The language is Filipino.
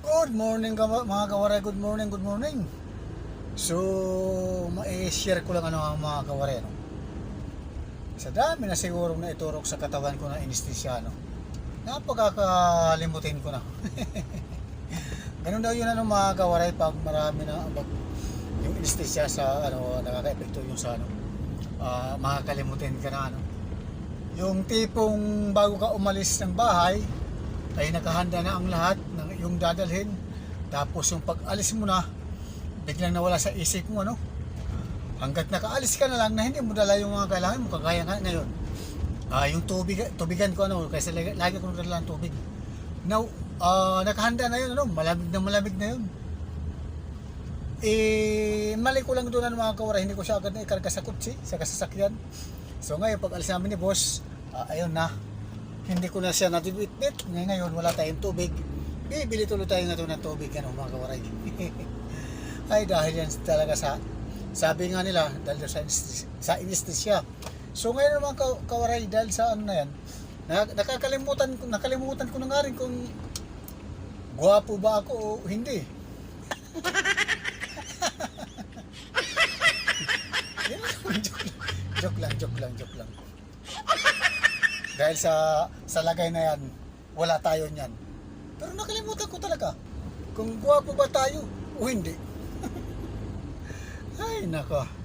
Good morning mga kawaray, good morning, good morning. So, ma-share ko lang ano mga kawaray. No? Sa dami na siguro na iturok sa katawan ko na anesthesia, no? Napagkakalimutin ko na. Ganun daw yun ano mga kawaray pag marami na pag yung anesthesia sa ano nakaka-epekto yung sa ano ah, makakalimutin ka na ano. Yung tipong bago ka umalis ng bahay, ay nakahanda na ang lahat ng yung dadalhin. Tapos yung pag-alis mo na, biglang nawala sa isip mo, ano? Hanggat nakaalis ka na lang na hindi mo dala yung mga kailangan mo, kagaya nga ngayon. Ah, yung tubig, tubigan ko ano, kasi lagi, lagi ko dala ng tubig. Now, ah, nakahanda na yun, ano, malamig na malamig na yun. Eh, mali ko lang doon ang mga kawara, hindi ko siya agad na ikarga sa kutsi, sa kasasakyan. So ngayon, pag alis namin ni boss, ah, ayun na, hindi ko na siya natibitbit. Ngayon, ngayon wala tayong tubig. Bibili tuloy tayo na ito ng tubig, ano, mga kawaray. Ay, dahil yan talaga sa, sabi nga nila, dahil sa, sa anesthesia. So ngayon ka, kawaray, dahil sa ano na yan, na- nakakalimutan, nakalimutan ko na nga rin kung gwapo ba ako o hindi. Joke lang, joke lang, joke lang. Dahil sa sa lagay na yan, wala tayo niyan. Pero nakalimutan ko talaga kung gwapo ba tayo o hindi. Ay, nako.